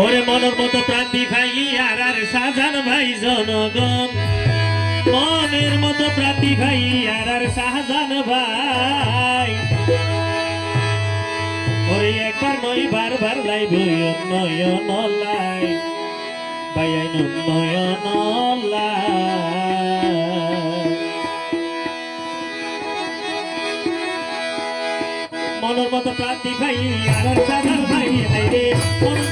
ওরে মনের মতো প্রান্তি ভাই আর আর সাজান ভাই জনগণ। মনের মতো প্রান্তি ভাই আর আর শাহজান ভাই। ওরে একবার নয় বারবার লাইব নয়ন লাই ভাই আইন নয়ন লাই মনের মতো প্রান্তি ভাই আর সাজান ভাই হাই রে মনের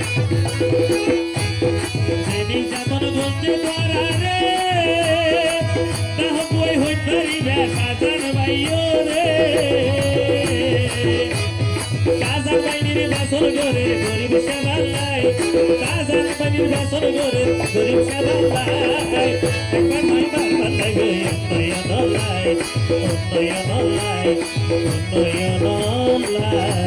কাজার বাইনির বাসর করে গরিব সেবাল্লাই কাজার বাইনির বাসর করে গরিব সেবাল্লাই একবার নয় বারবার লাগে উন্নয়ন লাই।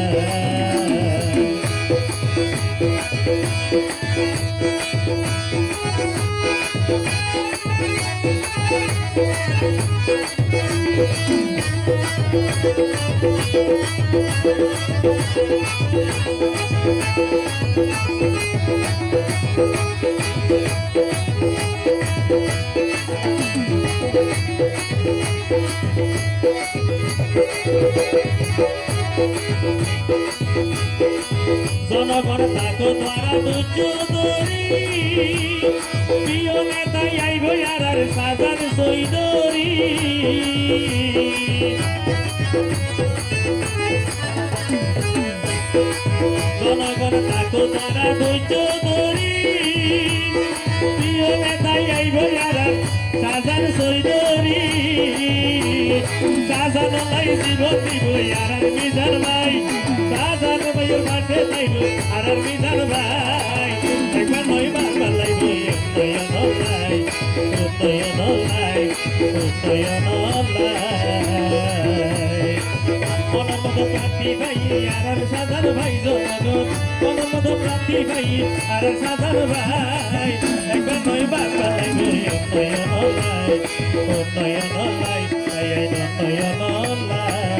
জনগণ থাকো তারা দুচুদরি জনগণ থাকো তারা দুচুদরি প্রিয় নেতাই আইব আর সাজান সৈদরি সাজান লাই জীবন দিব আর মিজান ভাই। সাজান ভাইয়ের পাশে চাইল আর মিজান ভাই। একবার নয় বারবার লাইব উন্নয়ন লাই উন্নয়ন লাই উন্নয়ন লাই মতো প্রার্থী ভাই আর আর ভাই জনগণ মনের মতো প্রার্থী ভাই আর আর ভাই একবার নয় বারবার লাইব উন্নয়ন লাই লাই আই লাই দেখিয়ে হারে বানাই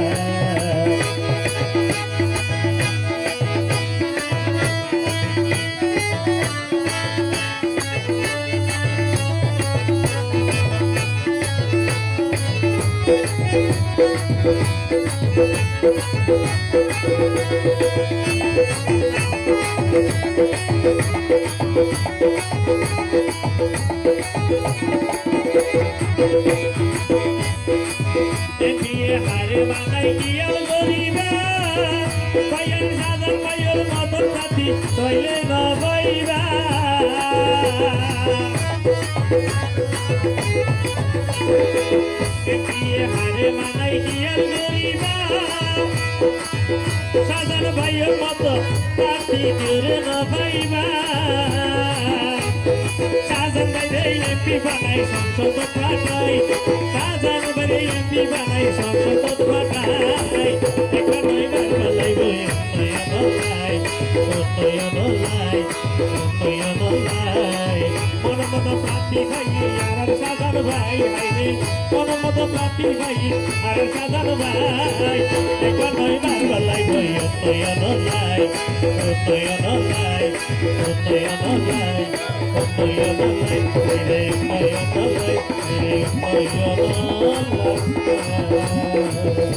তৈলে নবাইবা হারে বানাই গিয়াল গরিবা সাদার ভাইয়ের মতো সাথী দূরে ভাইবা সাজার বাইরে এমপি বানাই, সংসদ পাঠাই। সাজার বাইরে এমপি বানাই, সংসদ পাঠাই। লাই মন মতো প্রার্থী ভাই আর সাজান ভাই হাইরে মন মতো প্রার্থী ভাই আর সাজান ভাই। একবার নয় বারবার লাইব উন্নয়ন লাই উন্নয়ন লাই উন্নয়ন লাই উন্নয়ন লাই রে উন্নয়ন লাই রে বন্ধুরা, বন্ধুরা,